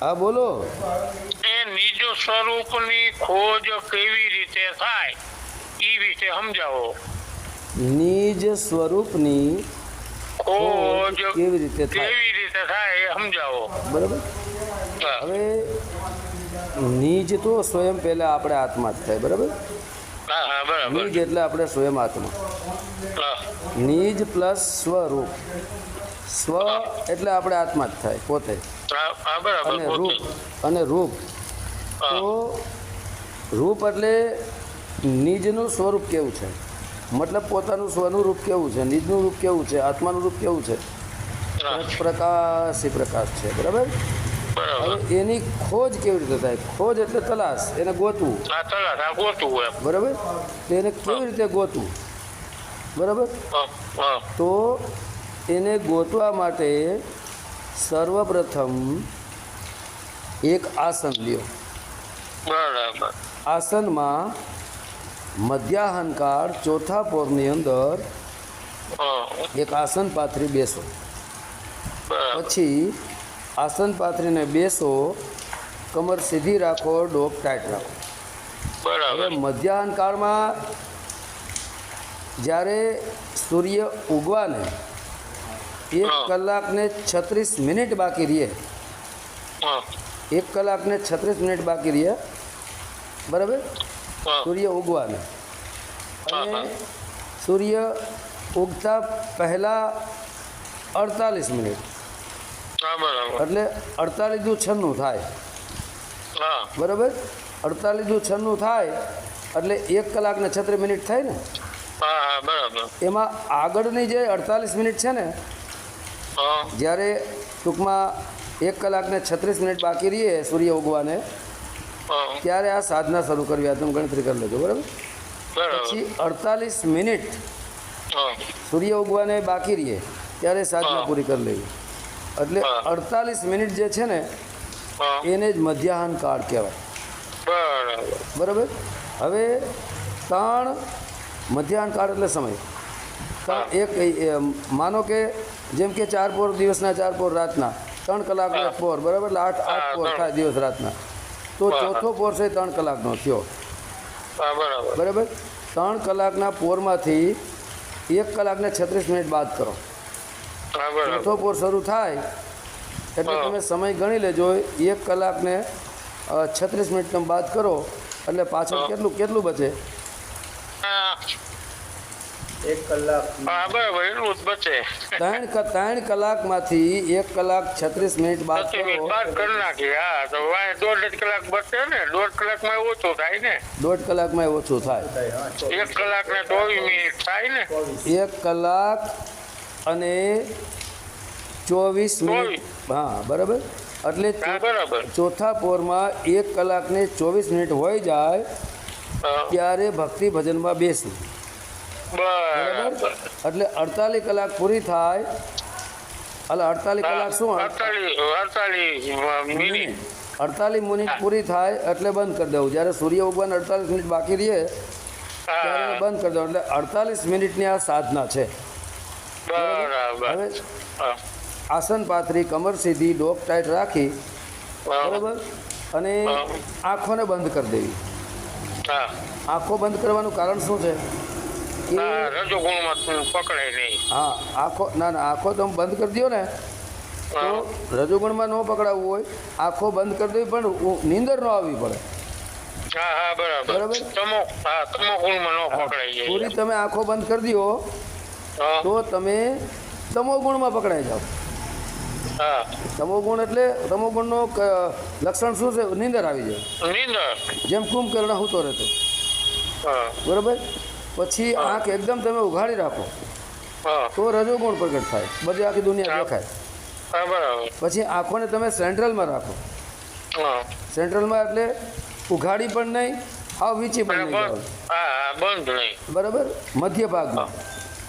હા બોલો. એ નિજ સ્વરૂપની ખોજ કેવી રીતે થાય એ વિશે સમજાવો. નિજ સ્વરૂપની ખોજ કેવી રીતે થાય? કેવી રીતે થાય એ સમજાવો. બરાબર? હવે નિજ તો સ્વયં પહેલા આપણે આત્મા જ થાય બરાબર? હા હા બરાબર. નિજ એટલે આપણે સ્વયં આત્મા. નિજ પ્લસ સ્વરૂપ. સ્વ એટલે આપણે આત્મા જ થાય પોતે. અને રૂપ અને રૂપ. તો રૂપ એટલે નિજનું સ્વરૂપ કેવું છે? મતલબ પોતાનું સ્વનું રૂપ કેવું છે? નિજનું રૂપ કેવું છે? આત્માનું રૂપ કેવું છે? પ્રકાશ પ્રકાશી પ્રકાશ છે બરાબર? હવે એની ખોજ કેવી રીતે થાય? ખોજ એટલે તલાશ એને ગોતવું. બરાબર? એને કેવી રીતે ગોતવું? બરાબર? તો એને ગોતવા માટે સર્વપ્રથમ એક આસન લ્યો. બરાબર. આસનમાં મધ્યાહનકાર ચોથા પોરની અંદર એક આસન પાથરી બેસો. પછી આસન પાથરીને બેસો કમર સીધી રાખો ડોક ટાઈટ રાખો. હવે બરાબર મધ્યાહન જ્યારે સૂર્ય ઉગવાને એક. કલાકને છત્રીસ મિનિટ બાકી રહીએ હા, એક કલાકને છત્રીસ મિનિટ બાકી રહીએ બરાબર? સૂર્ય ઉગવાને. અને સૂર્ય ઉગતા પહેલાં અડતાલીસ મિનિટ. એટલે અડતાલીસ દુ છન્નું થાય. હા. અડતાલીસ દુ છન્નું થાય એટલે એક કલાકને છત્રીસ મિનિટ થાય ને? બરાબર. એમાં આગળની જે અડતાલીસ મિનિટ છે ને જ્યારે ટૂંકમાં એક કલાકને છત્રીસ મિનિટ બાકી રહીએ સૂર્ય ઉગવાને ત્યારે આ સાધના શરૂ કરવી આ તમે ગણતરી કરી લેજો બરાબર? પછી અડતાલીસ મિનિટ સૂર્ય ઉગવાને બાકી રહીએ ત્યારે સાધના પૂરી કરી લેવી એટલે અડતાલીસ મિનિટ જે છે ને એને જ મધ્યાહન કાળ કહેવાય. બરાબર. હવે ત્રણ મધ્યાહન કાળ એટલે સમય. એક માનો કે જેમ કે ચાર પોર દિવસના ચાર પોર રાતના ત્રણ કલાકનો પોર બરાબર? એટલે આઠ આઠ પોર થાય દિવસ રાતના. તો ચોથો પોર છે ત્રણ કલાકનો થયો. બરાબર. ત્રણ કલાકના પોરમાંથી એક કલાકને છત્રીસ મિનિટ બાદ કરો. ચોથો પોર શરૂ થાય એટલે તમે સમય ગણી લેજો એક કલાકને છત્રીસ મિનિટ તમે બાદ કરો એટલે પાછળ કેટલું કેટલું બચે? એક કલાક. બરાબર એટલું જ બચે ત્રણ ત્રણ કલાકમાંથી એક કલાક છત્રીસ મિનિટ બાદ કરો નાખી હા તો દોઢ કલાક બચે ને દોઢ કલાકમાં ઓછું થાય ને. દોઢ કલાકમાં ઓછું થાય. એક કલાક ને ચોવીસ મિનિટ થાય ને. એક કલાક અને ચોવીસ મિનિટ. હા બરાબર? એટલે બરાબર. ચોથા પોરમાં એક કલાકને ચોવીસ મિનિટ હોઈ જાય ત્યારે ભક્તિ ભજનમાં બેસવું બરાબર. એટલે અડતાલીસ કલાક પૂરી થાય. એટલે અડતાલીસ કલાક શું અડતાલીસ મિનિટ. પૂરી થાય એટલે બંધ કરી દેવું. જ્યારે સૂર્ય ઉગવાને અડતાલીસ મિનિટ બાકી રહીએ ત્યારે બંધ કરી દેવું. એટલે અડતાલીસ મિનિટની આ સાધના છે. હવે આસન પાથરી કમર સીધી ડોક ટાઈટ રાખી. બરાબર? અને આંખોને બંધ કરી દેવી. આંખો બંધ કરવાનું કારણ શું છે? રજોગુણમાં પકડાય નહીં. હા આંખો ના ના આંખો તમે બંધ કરી દો ને. તો રજોગુણમાં ન પકડાવવું હોય આંખો બંધ કરી દેવી પણ નીંદર ન આવવી પડે. તમો પૂરી તમે આંખો બંધ કરી દો તો તમે તમો ગુણમાં પકડાઈ જાઓ. હા. તમોગુણ એટલે તમો ગુણનો લક્ષણ શું છે? નીંદર આવી જાય. જેમ કુંભકર્ણ હોતો રહેતો. બરાબર? પછી આંખ એકદમ તમે ઉઘાડી રાખો. તો રજોગુણ પ્રગટ થાય. બધી આખી દુનિયા. દેખાય. બરાબર. પછી આંખોને તમે સેન્ટ્રલમાં રાખો. સેન્ટ્રલમાં એટલે ઉઘાડી પણ નહીં આવ વીચી પણ નહીં બરાબર? મધ્ય ભાગમાં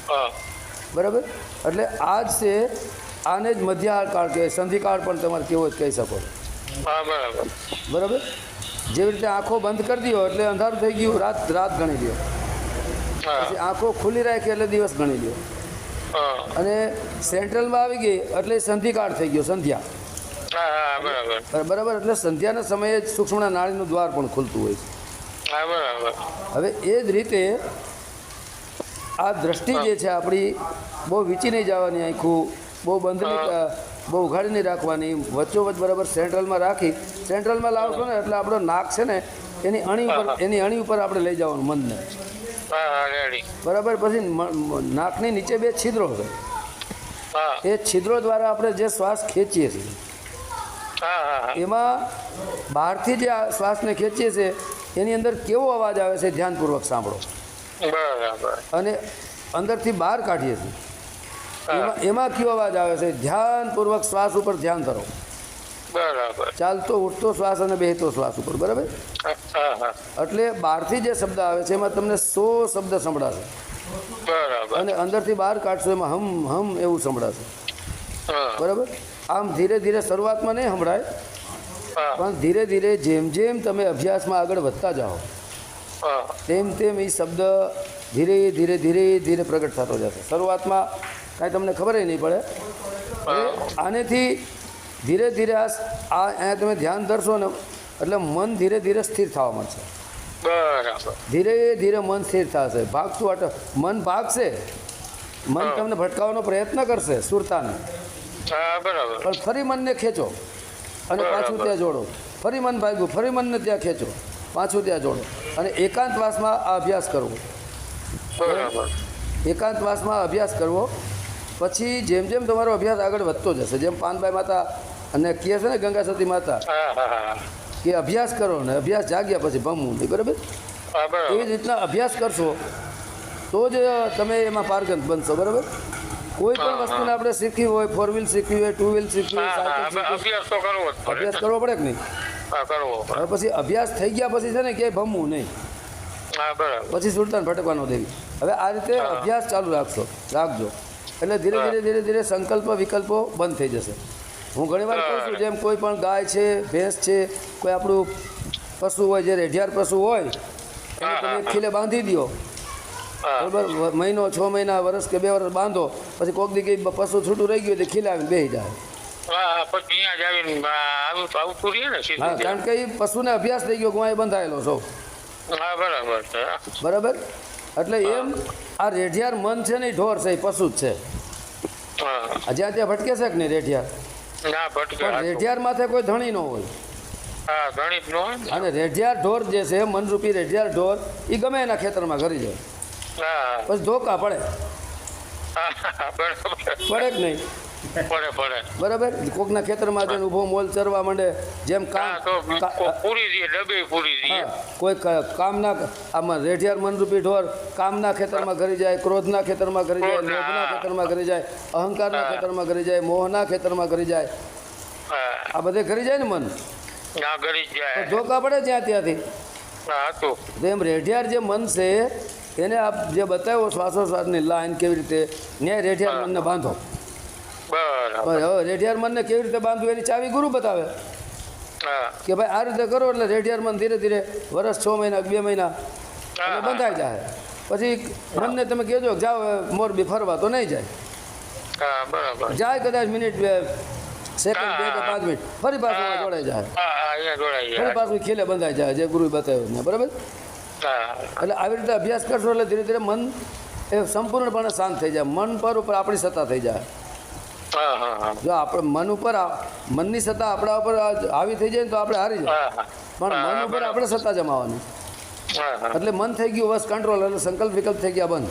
હા. બરાબર? એટલે આ જ છે આને જ મધ્યાહાર કાળ કહેવાય. સંધિકાળ પણ તમારે કેવો જ કહી શકો બરાબર. બરાબર? જેવી રીતે આંખો બંધ કરી દો એટલે અંધારું થઈ ગયું રાત રાત ગણી હા પછી આંખો ખુલ્લી રાખી એટલે દિવસ ગણી લ્યો. અને સેન્ટ્રલમાં આવી ગઈ એટલે સંધિકાળ થઈ ગયો સંધ્યા. બરાબર. બરાબર એટલે સંધ્યાના સમયે જ સૂક્ષ્મના નાળીનું દ્વાર પણ ખુલતું હોય છે. હવે એ જ રીતે આ દ્રષ્ટિ જે છે આપણી બહુ વીંચી નહીં જવાની આખું બહુ બંધ બહુ ઉઘાડી નહીં રાખવાની વચ્ચોવચ્ચ બરાબર સેન્ટ્રલમાં રાખી સેન્ટ્રલમાં લાવશો ને એટલે આપણો નાક છે ને એની અણી ઉપર એની અણી ઉપર આપણે લઈ જવાનું મનને. બરાબર પછી નાકની નીચે બે છિદ્રો છે એ છિદ્રો દ્વારા આપણે જે શ્વાસ ખેંચીએ છીએ એમાં બહારથી જે શ્વાસને ખેંચીએ છીએ એની અંદર કેવો અવાજ આવે છે ધ્યાનપૂર્વક સાંભળો. બરાબર. અને અંદરથી બહાર કાઢીએ છીએ. એમાં એમાં કયો અવાજ આવે છે? ધ્યાનપૂર્વક શ્વાસ ઉપર ધ્યાન કરો. બરાબર. ચાલતો ઉઠતો શ્વાસ અને બેહતો શ્વાસ ઉપર બરાબર? હા હા હા. એટલે બહારથી જે શબ્દ આવે છે એમાં તમને સો શબ્દ સંભળાશે. બરાબર. અને અંદરથી બહાર કાઢશો એમાં હમ હમ એવું સંભળાશે. બરાબર? આમ ધીરે ધીરે શરૂઆતમાં નહીં સંભળાય પણ ધીરે ધીરે જેમ જેમ તમે અભ્યાસમાં આગળ વધતા જાઓ તેમ તેમ એ શબ્દ ધીરે ધીરે ધીરે ધીરે પ્રગટ થતો જશે. શરૂઆતમાં કાંઈ તમને ખબર નહીં પડે. આનેથી ધીરે ધીરે આ આ અહીંયા તમે ધ્યાન ધરશો ને એટલે મન ધીરે ધીરે સ્થિર થવા માંડશે. ધીરે ધીરે મન સ્થિર થશે. ભાગતું અટ મન ભાગશે મન તમને ભટકાવવાનો પ્રયત્ન કરશે સુરતાને. બરાબર. પણ ફરી મનને ખેંચો અને પાછું ત્યાં જોડો. ફરી મન ભાગ્યું ફરી મનને ત્યાં ખેંચો. પાછું ત્યાં જોડો. અને એકાંતવાસમાં આ અભ્યાસ કરવો. બરાબર. એકાંતવાસમાં અભ્યાસ કરવો. પછી જેમ જેમ તમારો અભ્યાસ આગળ વધતો જશે જેમ પાનભાઈ માતા અને કહે છે ને ગંગા સતી માતા કે અભ્યાસ કરો ને અભ્યાસ જાગ્યા પછી ભમવું નહીં બરાબર? એવી જ રીતના અભ્યાસ કરશો તો જ તમે એમાં પારગંત બનશો બરાબર? કોઈ પણ વસ્તુને આપણે શીખવી હોય ફોર વ્હીલ શીખવી હોય ટુ વ્હીલ શીખવી હોય અભ્યાસ કરવો પડે. કે નહીં? હવે પછી અભ્યાસ થઈ ગયા પછી છે ને ક્યાંય ભમવું નહીં. પછી સુલતાન ભટકવાનો દેવી. હવે આ રીતે અભ્યાસ ચાલુ રાખશો રાખજો. એટલે ધીરે ધીરે ધીરે ધીરે સંકલ્પ વિકલ્પો બંધ થઈ જશે. હું ઘણી વાર કહું છું જેમ કોઈ પણ ગાય છે ભેંસ છે કોઈ આપણું પશુ હોય જે રેઢિયાર પશુ હોય એને તમે ખીલે બાંધી દો બરાબર? મહિનો છ મહિના વર્ષ કે બે વર્ષ બાંધો પછી કોક દી કંઈ પશુ છૂટું રહી ગયું એટલે ખીલાવીને બેસી જાય. હા કારણ કે એ પશુને અભ્યાસ થઈ ગયો કે હું બંધાયેલો છું. બરાબર બરાબર? એટલે એમ આ રેઢિયાર મન છે ને ઢોર છે એ પશુ જ છે. જ્યાં ત્યાં ભટકે છે કે નહીં રેઢિયાર? ના ભટકે. રેઢિયાર માથે કોઈ ધણી ન હોય. હા ગણિત નો હોય અને રેઢિયાર ઢોર જે છે મનરૂપી રેઢિયાર ઢોર એ ગમે એના ખેતરમાં ઘરી જાય. પછી ધોકા પડે. પડે કે નહીં. બરાબર? કોકના ખેતરમાં જઈને ઊભો મોલ ચરવા માંડે જેમ કામ પૂરી દે ડબે પૂરી દે. કોઈ કામના આમાં રેઢિયાર મનરૂપી ઢોર કામના ખેતરમાં ઘરી જાય ક્રોધના ખેતરમાં ઘરી જાય. લોભના ખેતરમાં ઘરી જાય અહંકારના ખેતરમાં ઘરી જાય મોહના ખેતરમાં ઘરી જાય. આ બધે ઘરી જાય ને મન? ધોકા પડે જ્યાં ત્યાંથી. એમ રેઢિયાર જે મન છે એને આપ જે બતાવ્યો શ્વાસોશ્વાસની લાઈન કેવી રીતે ન્યાય રેઢિયાર મનને બાંધો. પણ હવે રેઢિયાર મનને કેવી રીતે બાંધવું એની ચાવી ગુરુ બતાવે. કે ભાઈ આ રીતે કરો એટલે રેઢિયાર મન ધીરે ધીરે વર્ષ છ મહિના બે મહિના એટલે બંધાઈ જાય પછી મનને તમે કહેજો જાઓ મોરબી ફરવા તો નહીં જાય. જાય કદાચ મિનિટ બે સેકન્ડ બે કે પાંચ મિનિટ. ફરી પાછું. જોડાઈ જાય ફરી પાછું ખીલે બંધાઈ જાય જે ગુરુ બતાવ્યું ને બરાબર? એટલે આવી રીતે અભ્યાસ કરશો એટલે ધીરે ધીરે મન એ સંપૂર્ણપણે શાંત થઈ જાય. મન પર ઉપર આપણી સત્તા થઈ જાય. જો આપણે મન ઉપર મનની સત્તા આપણા ઉપર આવી થઈ જાય ને તો આપણે હારી જાય પણ મન ઉપર આપણે સત્તા હા એટલે મન થઈ ગયું બસ કંટ્રોલ એટલે સંકલ્પ વિકલ્પ થઈ ગયા બંધ.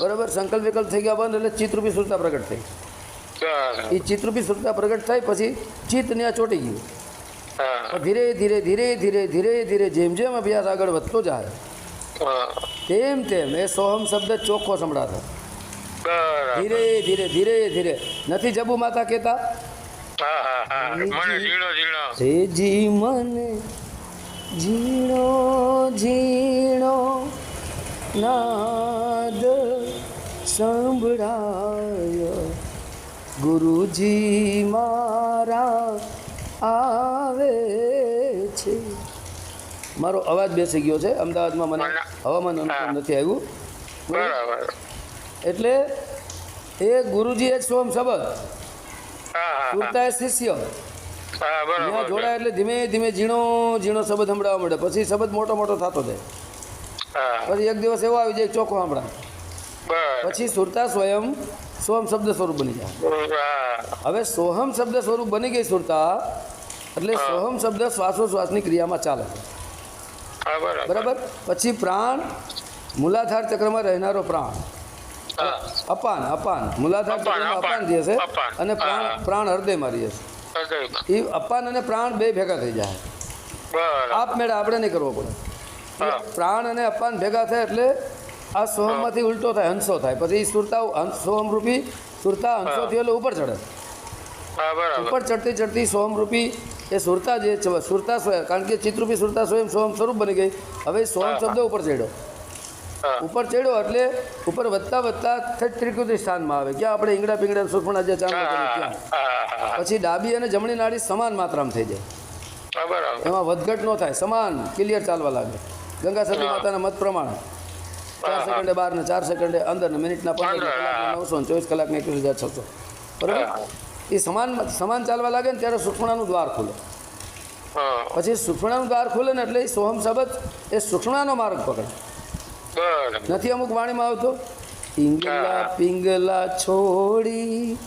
બરાબર. સંકલ્પ વિકલ્પ થઈ ગયા બંધ એટલે ચિત્રરૂપી સુરતા પ્રગટ થઈ. એ ચિત્રરૂપી સુરતા પ્રગટ થઈ પછી ચિત્ત ત્યાં ચોટી ગયું. ધીરે ધીરે ધીરે ધીરે ધીરે ધીરે જેમ જેમ અભ્યાસ આગળ વધતો જાય તેમ તેમ એ સોહમ શબ્દ ચોખ્ખો સંભળાતો. ધીરે ધીરે ધીરે ધીરે. નથી જબુ માતા કહેતા? મને ઝીણો ઝીણો. નાદ સંભળાય. ગુરુજી મારા આવે છે. મારો અવાજ બેસી ગયો છે. અમદાવાદમાં મને- હવામાન અનુકૂળ નથી આવ્યું. બરાબર. એટલે એ ગુરુજી એ સોમ શબ્દ હા એ શિષ્ય. ત્યાં જોડાય એટલે ધીમે ધીમે ઝીણો ઝીણો શબ્દ સંભળાવવા મળે પછી શબ્દ મોટો મોટો થતો જાય. પછી એક દિવસ એવો આવી જાય ચોખ્ખો સાંભળાય પછી સુરતા સ્વયં સોહમ શબ્દ સ્વરૂપ બની જાય. હવે સોહમ શબ્દ સ્વરૂપ બની ગઈ સુરતા એટલે સોહમ શબ્દ શ્વાસોશ્વાસની ક્રિયામાં ચાલે. બરાબર? પછી પ્રાણ મૂલાધાર ચક્રમાં રહેનારો પ્રાણ. અપાન અપાન. મૂલાધાર અપાન, અપાન. છે અને પ્રાણ. પ્રાણ હૃદયમાં રહે છે એ અપાન અને પ્રાણ બે ભેગા થઈ જાય. આપ આપમેળે આપણે નહીં કરવો પડે. પ્રાણ અને અપાન ભેગા થાય એટલે આ સોહમમાંથી ઉલટો થાય હંસો થાય. પછી સુરતા સોહમ રૂપી સુરતા હંસોથી એટલે ઉપર ચડે. ઉપર ચડતી ચડતી સોહમ રૂપી એ સુરતા જે સુરતા સ્વયં કારણ કે ચિત્રરૂપી સુરતા સ્વયં સોહમ સ્વરૂપ બની ગઈ. હવે સોહમ. શબ્દ ઉપર ચડ્યો. ઉપર ચડ્યો એટલે ઉપર વધતા વધતા ત્રિકૃતિ સ્થાનમાં આવે. ક્યાં આપણે ઈંગડા પીંગડા સુખમણા જે ત્યાં. પછી ડાબી અને જમણી નાડી સમાન માત્રામાં થઈ જાય. એમાં વધઘટ ન થાય. સમાન ક્લિયર ચાલવા લાગે. ગંગા સતી માતાના મત પ્રમાણે. ચાર. સેકન્ડે બાર ને ચાર સેકન્ડે અંદર ને મિનિટના પંદર. નવસો ને ચોવીસ કલાકને એકવીસ હજાર છસો. બરાબર? એ સમાન સમાન ચાલવા લાગે ને ત્યારે સુખમણાનું દ્વાર ખુલે. પછી સુખમણાનું દ્વાર ખુલે ને એટલે એ સોહમ શબ્દ એ સુખમણાનો માર્ગ પકડે. નથી અમુક વાણીમાં આવતો? પિંગલા. પિંગલા છોડી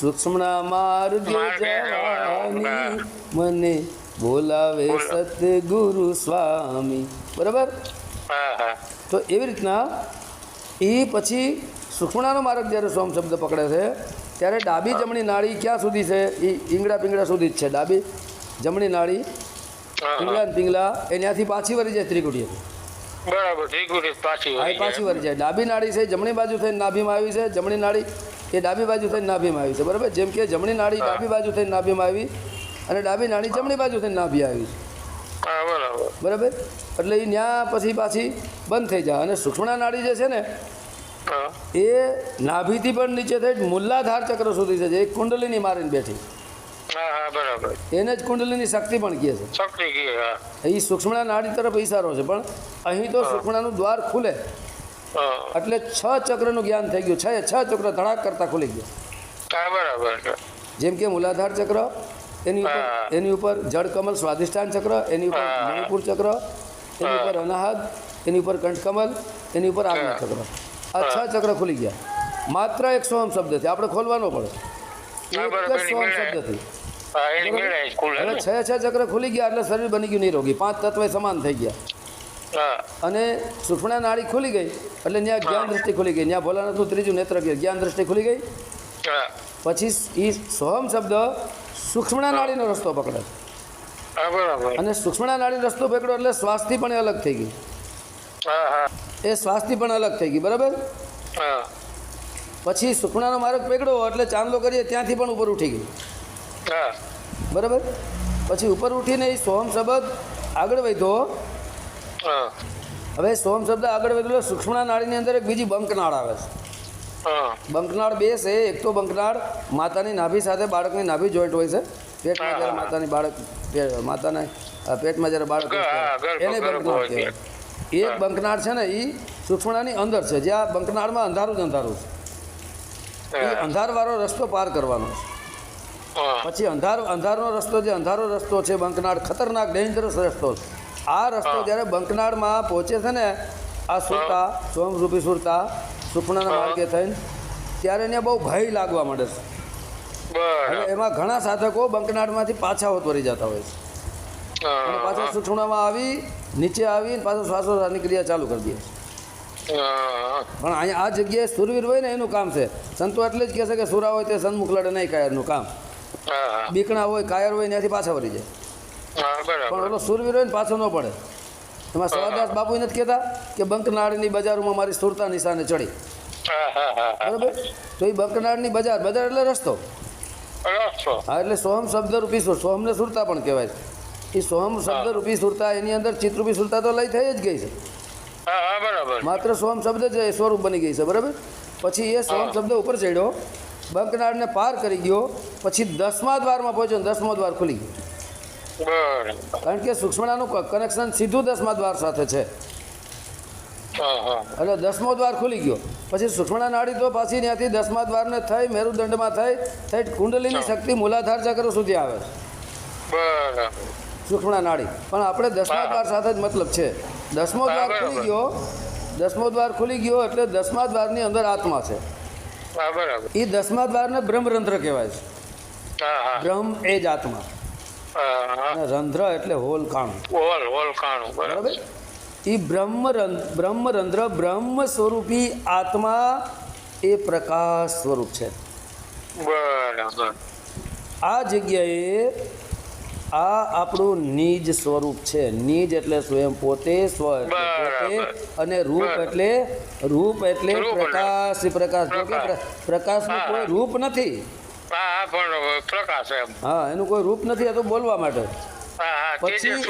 સુક્ષ્મણા માર્ગે જવાની. મને બોલાવે સતગુરુ સ્વામી. બરાબર? તો એવી રીતના એ પછી સુક્ષ્મણાનો માર્ગ જ્યારે સોમ શબ્દ પકડે છે ત્યારે ડાબી જમણી નાળી ક્યાં સુધી છે? એ ઈંગડા પિંગડા સુધી જ છે. ડાબી જમણી નાળી પિંગલા પિંગલા એ ત્યાંથી પાછી વળી જાય ત્રિકુટીએ બરાબર ત્રિકુટી પાછી હા પાછી વળી જાય. ડાબી નાડી છે જમણી બાજુ થઈને નાભીમાં આવી છે. જમણી નાડી એ ડાબી બાજુ થઈને નાભીમાં આવી છે બરાબર? જેમ કે જમણી નાડી ડાબી બાજુ થઈને નાભીમાં આવી અને ડાબી નાડી જમણી બાજુ થઈને નાભી આવી છે. બરાબર. એટલે એ ન્યા પછી પાછી બંધ થઈ જાય. અને સુક્ષ્મણા નાડી જે છે ને એ નાભીથી પણ નીચે થઈ મૂલાધાર ચક્ર સુધી છે જે એક કુંડલીની મારીને બેઠી. એને જ કુંડલીની શક્તિ પણ કહે છે. શક્તિ એ સૂક્ષ્મણા નાડી તરફ ઈશારો છે પણ અહીં તો સૂક્ષ્મણાનું દ્વાર ખુલે. એટલે છ ચક્રનું જ્ઞાન થઈ ગયું. છ એ છ ચક્ર ધડાક કરતા ખુલી ગયા. બરાબર જેમ કે મૂલાધાર ચક્ર એની ઉપર. એની ઉપર જળકમલ સ્વાદિષ્ઠાન ચક્ર એની ઉપર. મણિપુર ચક્ર એની ઉપર અનાહદ એની ઉપર કંઠકમલ એની ઉપર આજ્ઞા ચક્ર. આ છ ચક્ર ખુલી ગયા. માત્ર એક સોમ શબ્દથી. આપણે ખોલવાનો પડે. એક જ સોમ શબ્દથી. હવે છ છ ચક્ર ખુલી ગયા એટલે શરીર બની ગયું નિરોગી પાંચ તત્વ સમાન થઈ ગયા. અને સુખમણા નાળી ખુલી ગઈ એટલે ત્યાં જ્ઞાન દ્રષ્ટિ ખુલી ગઈ. ત્યાં ભોલાનાથનું ત્રીજું નેત્ર ગયું. જ્ઞાન દ્રષ્ટિ ખુલી ગઈ. પછી એ સોહમ શબ્દ સૂક્ષ્મણા નાળીનો રસ્તો પકડે. અને સૂક્ષ્મણા નાળીનો રસ્તો પકડ્યો એટલે શ્વાસથી પણ અલગ થઈ ગઈ એ શ્વાસથી પણ અલગ થઈ ગઈ બરાબર? પછી સૂક્ષ્મણાનો માર્ગ પકડ્યો એટલે ચાંદલો કરીએ ત્યાંથી પણ ઉપર ઉઠી ગઈ બરાબર? પછી ઉપર ઉઠીને એ સોમ શબ્દ આગળ વધ્યો હવે સોમ શબ્દ આગળ વધ્યો એટલે સૂક્ષ્મણા નાળીની અંદર એક બીજી બંકનાળ આવે છે. બંકનાળ બે છે એક તો બંકનાળ માતાની નાભી સાથે બાળકની નાભી જોઈન્ટ હોય છે. પેટમાં જ્યારે માતાની બાળક માતાના પેટમાં જ્યારે બાળક એને બંકનાળ કહેવાય. એક બંકનાળ છે ને એ સૂક્ષ્મણાની અંદર છે. જ્યાં બંકનાળમાં અંધારું જ અંધારું છે. એ અંધારવાળો રસ્તો પાર કરવાનો છે. પછી અંધારો અંધારનો રસ્તો જે અંધારો રસ્તો છે બંકનાળ ખતરનાક ડેન્જરસ રસ્તો આ રસ્તો જ્યારે બંકનાળમાં પહોંચે છે ને આ સુરતા સ્વયંરૂપી સુરતા સુપણાના હા. માર્ગે થઈને ત્યારે એને બહુ ભય લાગવા માંડે છે. એમાં ઘણા સાધકો બંકનાળમાંથી પાછા વતરી જતા હોય છે. અને પાછા સુઠુણામાં આવી નીચે આવી પાછો શ્વાસોશ્વાસની ક્રિયા ચાલુ કરી દે પણ અહીંયા આ જગ્યાએ સુરવીર હોય ને એનું કામ છે. સંતો એટલે જ કહે છે કે સુરા હોય તે સન્મુખ લડે નહીં કાયરનું કામ. બીકણા હોય કાયર હોય ત્યાંથી પાછા વળી જાય. પણ ઓલો સુરવીર હોય ને પાછો ન પડે. એમાં સવાદાસ બાપુ નથી કહેતા કે બંકનાળની બજારોમાં મારી સુરતા નિશાને ચડી. બરાબર? તો એ બંકનાળની બજાર બજાર એટલે રસ્તો. હા એટલે સોહમ શબ્દ રૂપી સુર સોહમને સુરતા પણ કહેવાય છે. એ સોહમ શબ્દ રૂપી સુરતા એની અંદર ચિત્રરૂપી સુરતા તો લઈ થઈ જ ગઈ છે. માત્ર સોહમ શબ્દ જ એ સ્વરૂપ બની ગઈ છે બરાબર? પછી એ સોહમ શબ્દ ઉપર ચડ્યો. બંકનાળને પાર કરી ગયો પછી દસમા દ્વારમાં પહોંચ્યો દસમો દ્વાર ખુલી ગયો. કારણ કે સુક્ષ્મણાનું કનેક્શન સીધું દસમા દ્વાર સાથે છે. એટલે દસમો દ્વાર ખુલી ગયો. પછી સુક્ષ્મણા નાડી તો પાછી ત્યાંથી દસમા દ્વારને થઈ મેરુદંડમાં થઈ થઈ કુંડલીની શક્તિ મૂલાધાર ચક્ર સુધી આવે સુક્ષ્મણા નાડી. પણ આપણે દસમા દ્વાર સાથે જ મતલબ છે. દસમો દ્વાર ખુલી ગયો દસમો દ્વાર ખુલી ગયો એટલે દસમા દ્વારની અંદર આત્મા છે. હા બરાબર. એ દસમા દ્વારને બ્રહ્મરંધ્ર કહેવાય છે. બ્રહ્મ એ જ આત્મા રંધ્ર એટલે હોલ કાણું. હોલ હોલ કાણું બરાબર. બરાબર? એ બ્રહ્મ બ્રહ્મરંધ્ર બ્રહ્મ સ્વરૂપી આત્મા એ પ્રકાશ સ્વરૂપ છે. બરાબર. આ જગ્યાએ આ આપણું નિજ સ્વરૂપ છે. નિજ એટલે સ્વયં પોતે સ્વ પોતે અને રૂપ એટલે રૂપ એટલે પ્રકાશ પ્રકાશ. પ્રકાશનું કોઈ રૂપ નથી. હા એનું કોઈ રૂપ નથી આ તો બોલવા માટે. પછી-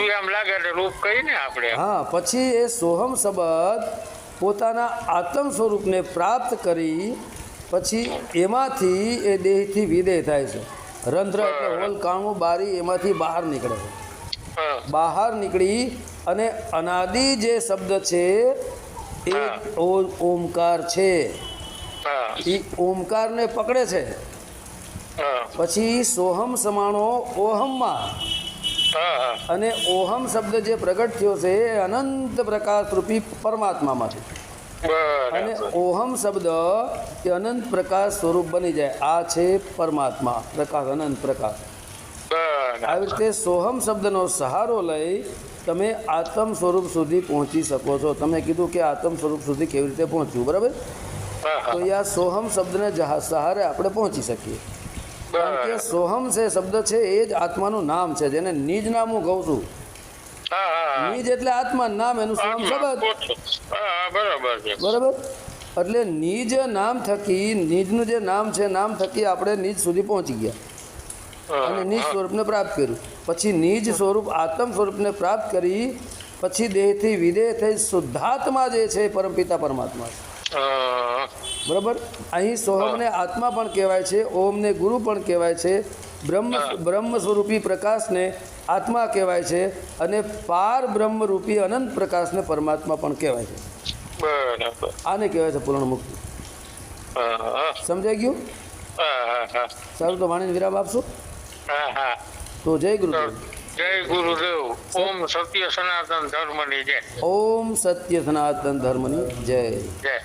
હા પછી એ સોહમ શબ્દ પોતાના આત્મ સ્વરૂપને પ્રાપ્ત કરી પછી એમાંથી એ દેહથી વિદેહ થાય છે. રંધ્ર એટલે હોલ કાણું બારી એમાંથી બહાર નીકળે છે. બહાર નીકળી અને અનાદિ જે શબ્દ છે એ ઓ- ઓમકાર છે. એ ઓમકારને પકડે છે. પછી સોહમ સમાણો ઓહમમાં. અને ઓહમ શબ્દ જે પ્રગટ થયો છે એ અનંત પ્રકાશ રૂપી પરમાત્મામાંથી. અને ઓહમ શબ્દ એ અનંત પ્રકાશ સ્વરૂપ બની જાય. આ છે પરમાત્મા. પ્રકાશ અનંત પ્રકાશ. આવી રીતે સોહમ શબ્દનો સહારો લઈ તમે આત્મ સ્વરૂપ સુધી પહોંચી શકો છો. તમે કીધું કે આત્મ સ્વરૂપ સુધી કેવી રીતે પહોંચવું બરાબર? તો એ આ સોહમ શબ્દને સહારે આપણે પહોંચી શકીએ. કારણ કે સોહમ છે શબ્દ છે એ જ આત્માનું નામ છે જેને નિજ નામ હું કહું છું. નિજ એટલે આત્મા નામ એનું આત્મા શબ્દ? બરાબર બરાબર? એટલે નિજ નામ થકી નિજનું જે નામ છે નામ થકી આપણે નિજ સુધી પહોંચી ગયા. અને નિજ સ્વરૂપને પ્રાપ્ત કર્યું. પછી નિજ સ્વરૂપ આત્મ સ્વરૂપને પ્રાપ્ત કરી પછી દેહથી વિદેહ થઈ શુદ્ધાત્મા જે છે પરમપિતા પરમાત્મા છે. બરાબર? અહીં સોહમને આત્મા પણ કહેવાય છે ઓમને ગુરુ પણ કહેવાય છે બ્રહ્મ બ્રહ્મ સ્વરૂપી પ્રકાશને આત્મા કહેવાય છે અને પાર બ્રહ્મ રૂપી અનંત પ્રકાશને પરમાત્મા પણ કહેવાય છે. બરાબર. આને કહેવાય છે પૂર્ણ મુક્તિ સમજાઈ ગયું? હા હા હા. સારું તો વાણીને વિરામ આપશો? હા હા. તો જય ગુરુદેવ. જય ગુરુદેવ. ઓમ સત્ય સનાતન ધર્મની જય. ઓમ સત્ય સનાતન ધર્મની જય. જય.